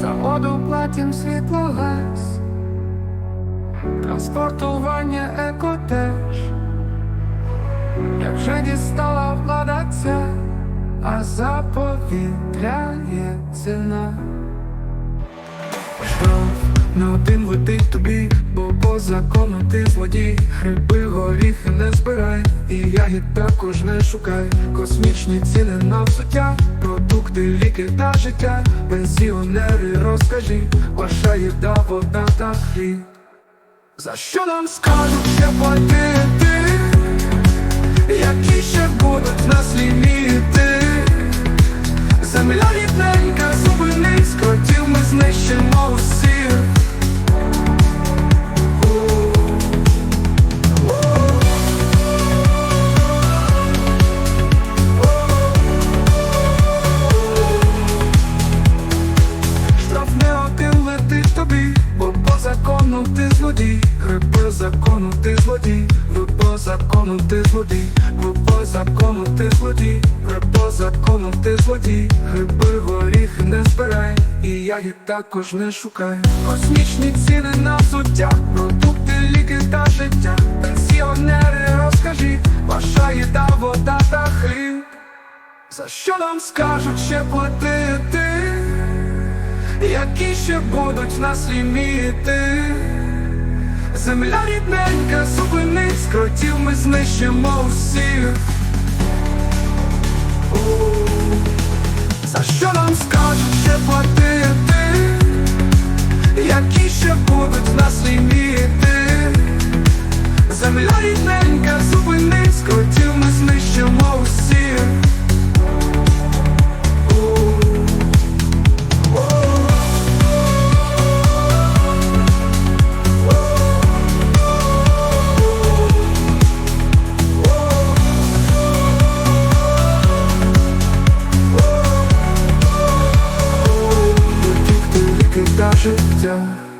За воду платим світлогаз, транспортування еко теж. Як вже дістала влада ця, а за повітря є ціна. На один летить тобі, бо по закону ти злодій Гриби, горіхи не збирай, і ягід також не шукай. Космічні ціни на взуття, продукти, ліки та життя. Пенсіонери, розкажи, ваша їда, вода та хліб. За що нам скажуть ще злодій, гриби закону ти злодій, ви по закону ти злодій, ви по закону ти злодій, гриби по закону ти злодій, гриби горіхи не збирай, і ягід також не шукай. Космічні ціни на суття, продукти, ліки та життя, пенсіонери, розкажіть, ваша їда, вода та хліб. За що нам скажуть ще платити? Які ще будуть нас ліміти? Земля рідненька, зупинись, кротів ми знищимо всіх. За що нам скажуть ще платити? Які ще будуть нас ліміти? Земля рідненька, зупинись, скротів життя.